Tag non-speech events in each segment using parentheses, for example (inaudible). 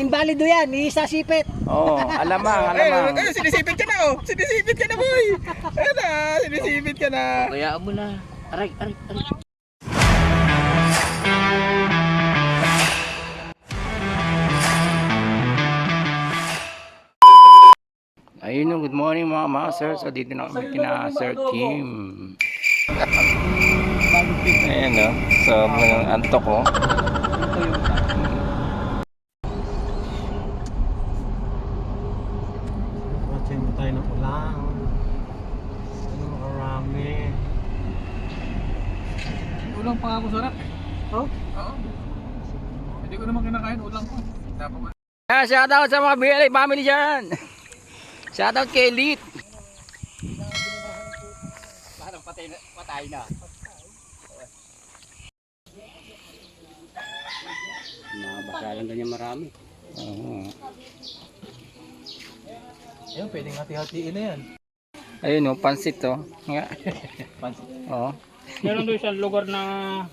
Invalido yan, isasipit. Oo, alamang, (laughs) alamang. Eh, sinisipit ka na oh. Sinisipit ka na boy. Ayun na, sinisipit ka na. Kaya mo na. Aray, aray, aray. Ayun yung good morning mga master. So dito na kami kina Sir Kim. Ayan o. So, mga antok ko. Watchin mo tayo ng ulang. Ano makarami. Ulang pa ako sarap. Oh? Oo. Hindi ko naman kinakain ulang ko. Yeah, shoutout sa mga BLA family dyan. Shoutout kay Elite. Parang patay na. Patay na. Nabasa lang ganyan marami. Oo. Ayun, pwedeng hati-hatiin na yan. Ayun o, pansit o. Nga. (laughs) Pansit. Oo. Meron doon isang lugar na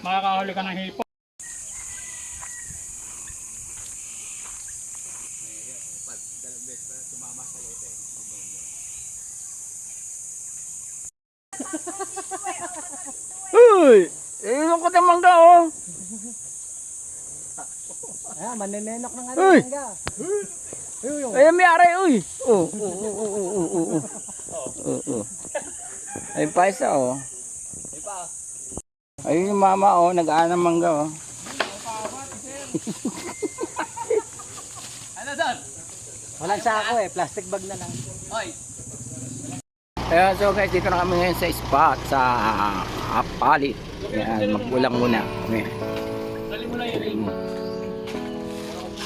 makakahuli ka ng hipo. Uy! Ayun ko naman ka o. Manenenok ng ano. Uy. Ayun may aray uy. Oo, oo, oo, oo, oo, oo. Oo. Ayun pa isa o. Ayun yung mama o, nag-aanang mangga o. Walang sako eh, plastic bag na lang. Kaya so guys, dito na kami ngayon sa spot sa Apalit. Yan, magulang muna. Kami. Dali mo na yun.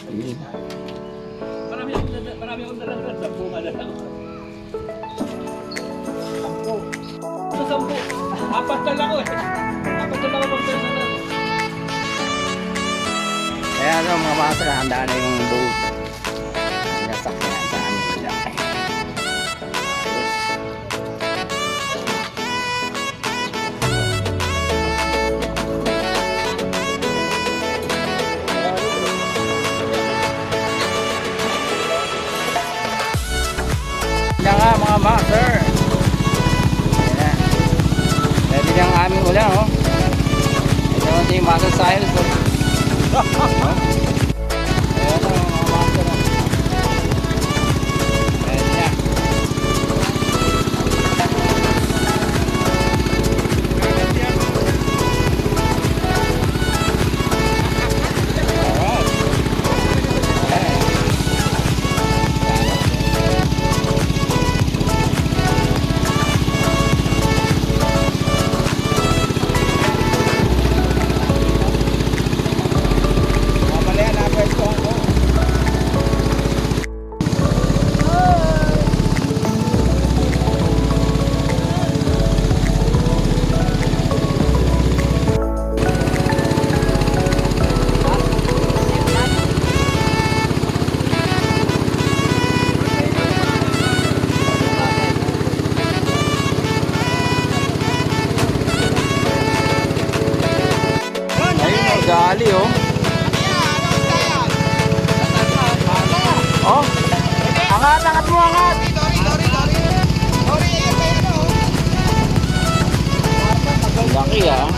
Ayun. Marami akong dala- marami akong dalang sa bunga na lang. Sampo. Ano sampo? Apat na lang ako eh. Apat na lang ako magpesa na. Kaya so mga master, handa na yung boat. ハ (laughs) ハ Ah.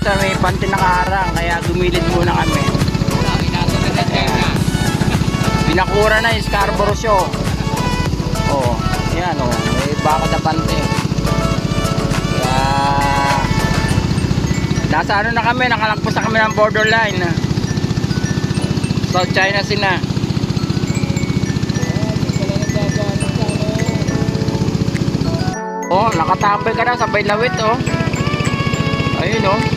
Sa may panty nakaharang, kaya gumilid muna kami. Ayan. Binakura na yung Scarborough Show. Oo, yan o. May baka na pante. Nasa ano na kami, nakalagpas na kami ng borderline. South China sina. Oh, nakatambay ka na sa Baylawit oh. Ayun. Oh.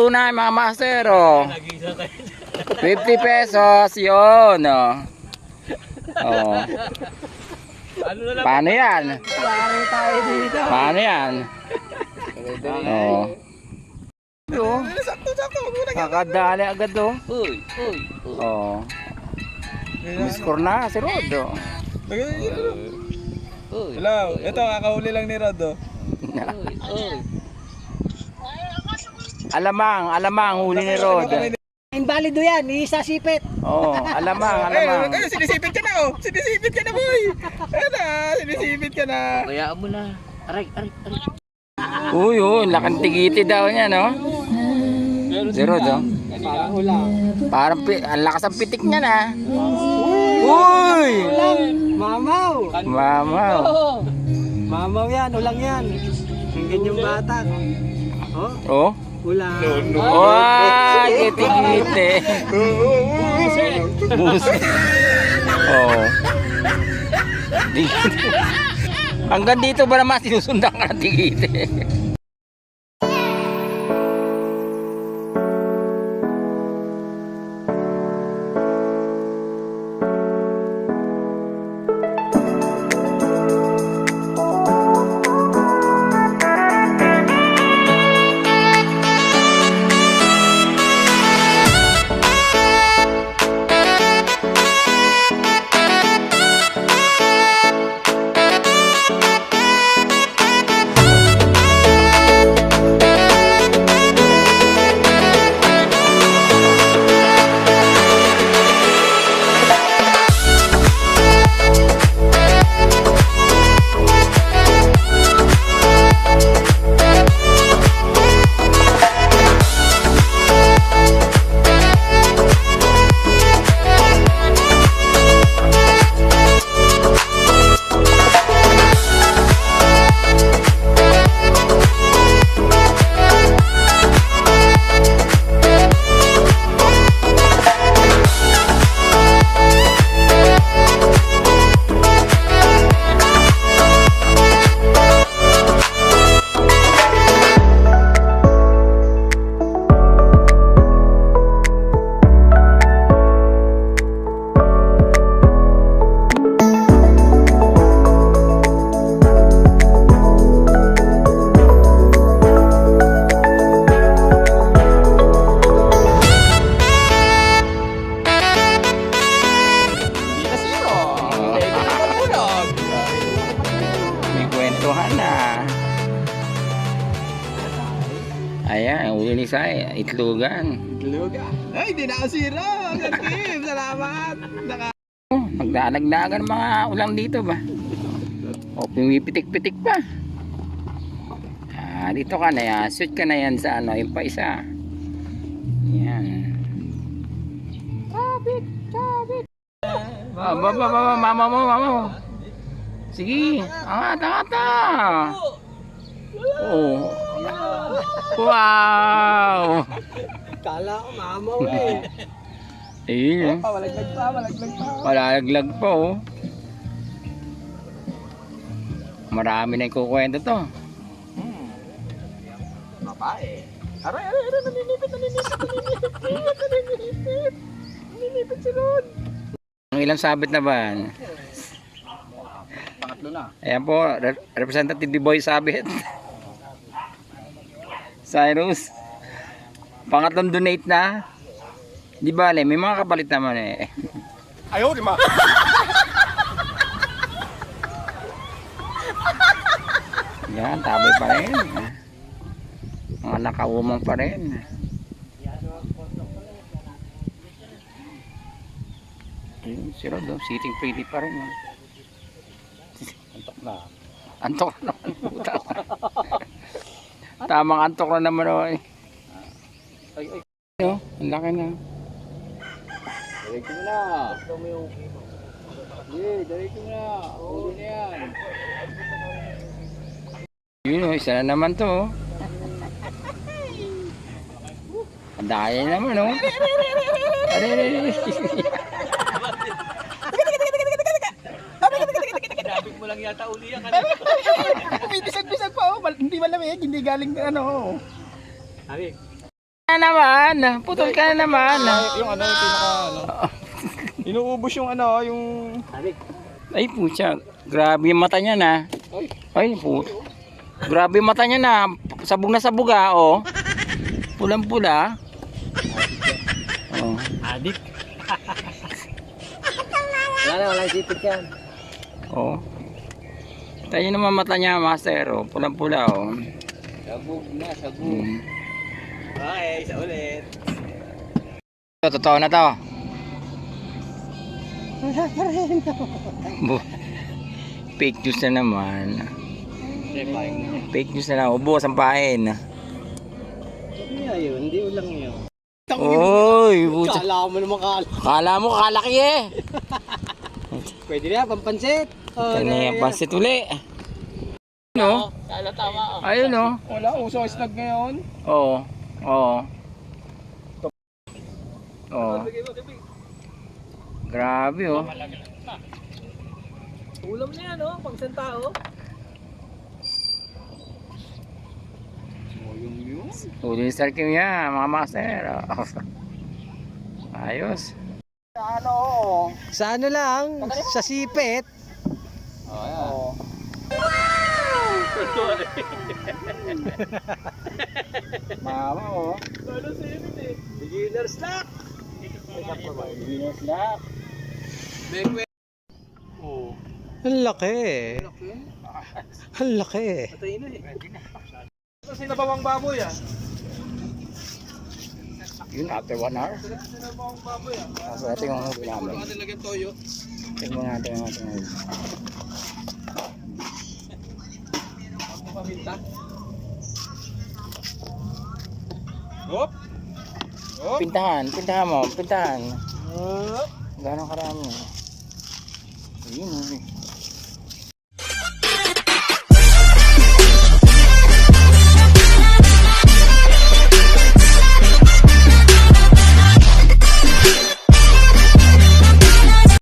Tunay mga master. Oh. Nag-isa tayo. 50 pesos yun. Oh. Oh. Ano? Paano yan? Paano yan? Oh. Oh. Kakadali agad oh. Uy, uy, uy. Oh. May score na si Rod. Oh. Hello, ito kakahuli lang ni Rod oh. uy, uy. Alamang, alamang huli ni Rod. Invalido yan, isasipit. Oh, alamang, Ay, alamang. ay, sinisipit ka na oh. Sinisipit ka na boy. Ayun na, sinisipit ka na. Kayaan mo na. Aray, aray, aray. Uy, uy, laking tigiti daw niya, no? Si Rod, oh. Parang ulang. Parang pi- ang lakas ang pitik niya na. Uy! Mamaw. Mamaw. Mamaw yan, ulang yan. Ang ganyang bata. Oh, Oh? Ulang. Wow, giti-giti. Oh. Tigiti. Hanggang dito ba naman sinusundan ka ng tigiti? Itlogan. Luga. Ay, hindi na ako zero. Salamat. Naka Oh, Nagdanagdagan mga ulang dito ba? O, pumipitik-pitik pa. Ah, dito ka na yan. Shoot ka na yan sa ano, yung pa isa. Yan. Sabit, sabit. Ah, ba, ba, ba, ba, mama mo, mama mo. Sige, angat, angat na. Oh. Wow. Kala ko mamaw eh. Ayun. pa, malaglag pa, malaglag pa. Malalaglag pa oh. Marami na yung kukwento to. Babae. Aray, aray, aray, naninipit, naninipit, naninipit, naninipit. Naninipit si Rod. Ang ilang sabit na ba? Pangatlo na. Ayan po, Re- Representative Boy Sabit. (laughs) Cyrus. Pangatlong donate na. Di ba, may mga kapalit naman eh. Ayaw, di ma. Yan, tabay pa rin. Mga nakaumang pa rin. Ayun, si Rod, oh, sitting pretty pa rin. oh. Antok na. Antok na naman. Tamang antok na naman oh. eh. Ay, ay. Oh, ang laki na. Diretso mo na. Ito mo yung... Sige, diretso mo na. Huli na yan. Yun oh, isa na naman to. oh. (laughs) Ang daya naman oh. Are, are, are. Sabi mo lang yata uli yan. Umitisag-bisag (laughs) pa oh. Hindi malamig, hindi galing ano. Sabi, Na naman, putol ka na naman. Yung ano, yung pinaka ano. (laughs) Inuubos yung ano, yung... Ay pucha, grabe yung mata niya na. Ay po. Grabe yung mata niya na. Sabog na sabog ah, oh. Pulang-pula. Oh. Adik. (laughs) wala na, wala sipit yan. Oh. Tayo naman mata niya, master. Oh. Pulang-pula, oh. Sabog na, sabog. Hmm. Okay, isa ulit. Ito, totoo na to. Bu- Fake news na naman. Fake news na lang. Ubos ang pain. Hindi yun, hindi ulang yun. Oy, pucha. Kala mo naman kala. Kala mo kalaki eh. (laughs) Pwede na, pampansit. Oh, yung pansit uli. No? Kala tama. Ayun no. Wala, uso snag ngayon. Oo. Oo. Oo. Grabe oh. Ulam na yan, oh. Pang isang tao. Uli sa kim yan, mga master. Oh. Ayos. Ano. Sa ano lang, sa sipit. Oh, yan. Oo. Mama oh. Ano sa init eh. Beginner's luck. Venus lock. Oo. Ang laki. Ang laki. Patay na eh. Kasi nabawang baboy ah. Yun after one hour. Nabawang baboy ah. So ito yung namin. Tingnan natin ang ating Paminta. Hop. Hop. Pintahan, pintahan mo, pintahan. Hop. Gano'ng karami? Ayun oh.